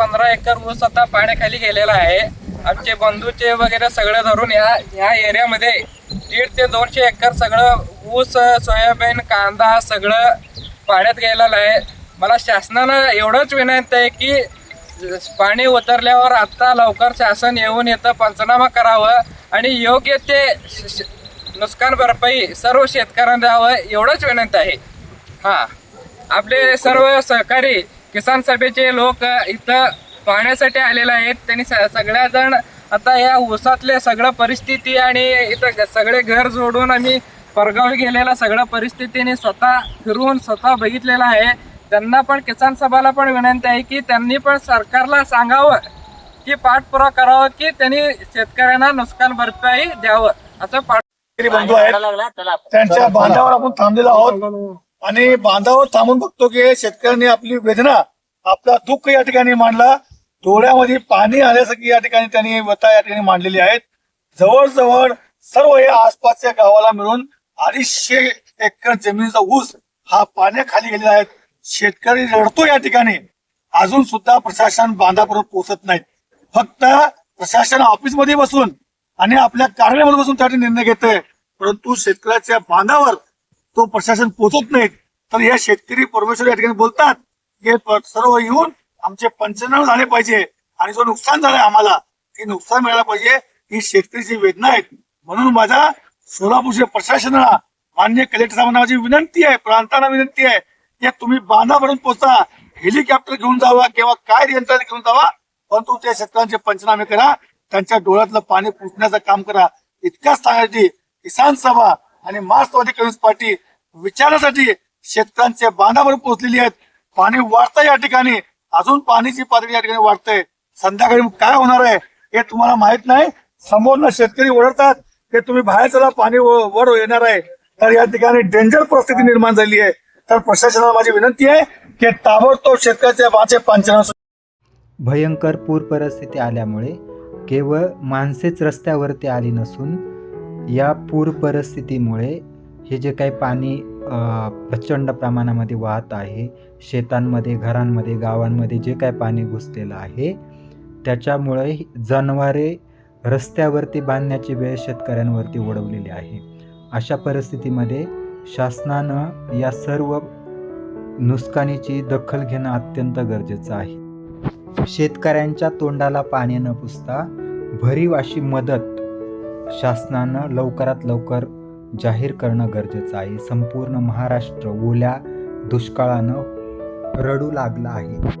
पंधरा एकर ऊस आता पाण्याखाली गेलेला आहे. आमचे बंधूचे वगैरे सगळं धरून या ह्या एरियामध्ये दीड ते दोनशे एकर सगळं ऊस सोयाबीन कांदा सगळं पाण्यात गेलेलं आहे. मला शासनानं एवढंच विनंती आहे की पाणी उतरल्यावर आत्ता लवकर शासन येऊन येतं पंचनामा करावं आणि योग्य ते श- नुकसान भरपाई सर्व शेतकऱ्यांना द्यावं एवढंच विनंती आहे. हां. आपले सर्व सहकारी किसान सभेचे लोक इथं पाहण्यासाठी आलेले आहेत. त्यांनी स- सगळ्याजण आता या ऊसातले सगळं परिस्थिती आणि इथं सगळे घर जोडून आम्ही परगावी गेलेला सगळं परिस्थितीने स्वतः फिरून स्वतः बघितलेलं आहे. त्यांना पण किसान सभाला पण विनंती आहे की त्यांनी पण सरकारला सांगावं की पाठपुरावा करावा की त्यांनी शेतकऱ्यांना नुकसान भरपाई द्यावं. असं पाठ बंधू आहेत. त्यांच्या बांधावर आपण थांबलेलो आहोत. आणि बांधावर थांबून बघतो की शेतकऱ्यांनी आपली वेदना आपला दुःख या ठिकाणी मांडला. डोळ्यामध्ये पाणी आल्यासारखी या ठिकाणी त्यांनी व्यथा या ठिकाणी मांडलेली आहेत. जवळजवळ सर्व या आसपासच्या गावाला मिळून अडीचशे एकर जमिनीचा ऊस हा पाण्याखाली गेलेला आहे. शेतकरी रडतो या ठिकाणी. अजून सुद्धा प्रशासन बांधापर्यंत पोहोचत नाही फक्त प्रशासन ऑफिसमध्ये बसून आणि आपल्या कार्यालयामध्ये बसून त्यासाठी निर्णय घेते परंतु शेतकऱ्याच्या बांधावर तो प्रशासन पोहोचत नाहीत. तर या शेतकरी परमेश्वर या ठिकाणी बोलतात की सर्व येऊन आमचे पंचनामे झाले पाहिजे आणि जो नुकसान झालंय आम्हाला ते नुकसान मिळालं पाहिजे. ही शेतकरीची वेदना आहेत म्हणून माझा सोलापूरच्या प्रशासनाला मान्य कलेक्टर साहेबांना माझी विनंती आहे प्रांतांना विनंती आहे की तुम्ही बांधापर्यंत पोहोचा हेलिकॉप्टर घेऊन जावा किंवा काय यंत्रणा घेऊन जावा परंतु त्या शेतकऱ्यांचे पंचनामे करा त्यांच्या डोळ्यातलं पाणी पुसण्याचं काम करा. इतक्याच सांगायची किसान सभा आणि मार्क्सवादी कम्युनिस्ट पार्टी विचारासाठी शेतकऱ्यांच्या बांधावर पोहोचलेली आहेत. पाणी वाढतंय या ठिकाणी. अजून पाण्याची पातळी या ठिकाणी वाढतंय. संध्याकाळी काय होणार आहे हे तुम्हाला माहीत नाही. समोरनं शेतकरी ओढतात की तुम्ही बाहेर चला पाणी व- वर येणार आहे. तर या ठिकाणी डेंजर परिस्थिती निर्माण झाली आहे. तर प्रशासनाला माझी विनंती आहे की ताबडतोब शेतकऱ्याच्या वाचे पांचना भयंकर पूर परिस्थिती आल्यामुळे केवळ माणसेच रस्त्यावरती आली नसून या पूर परिस्थितीमुळे हे जे काही पाणी प्रचंड प्रमाणामध्ये वाहत आहे शेतांमध्ये घरांमध्ये गावांमध्ये जे काही पाणी घुसलेलं आहे त्याच्यामुळे जनावरे रस्त्यावरती बांधण्याची वेळ शेतकऱ्यांवरती ओढवलेली आहे. अशा परिस्थितीमध्ये शासनानं या सर्व नुकसानीची दखल घेणं अत्यंत गरजेचं आहे. शेतकऱ्यांच्या तोंडाला पाणी न पुसता भरीव अशी मदत शासनानं लवकरात लवकर जाहीर करणं गरजेचं आहे. संपूर्ण महाराष्ट्र ओल्या दुष्काळानं रडू लागला आहे.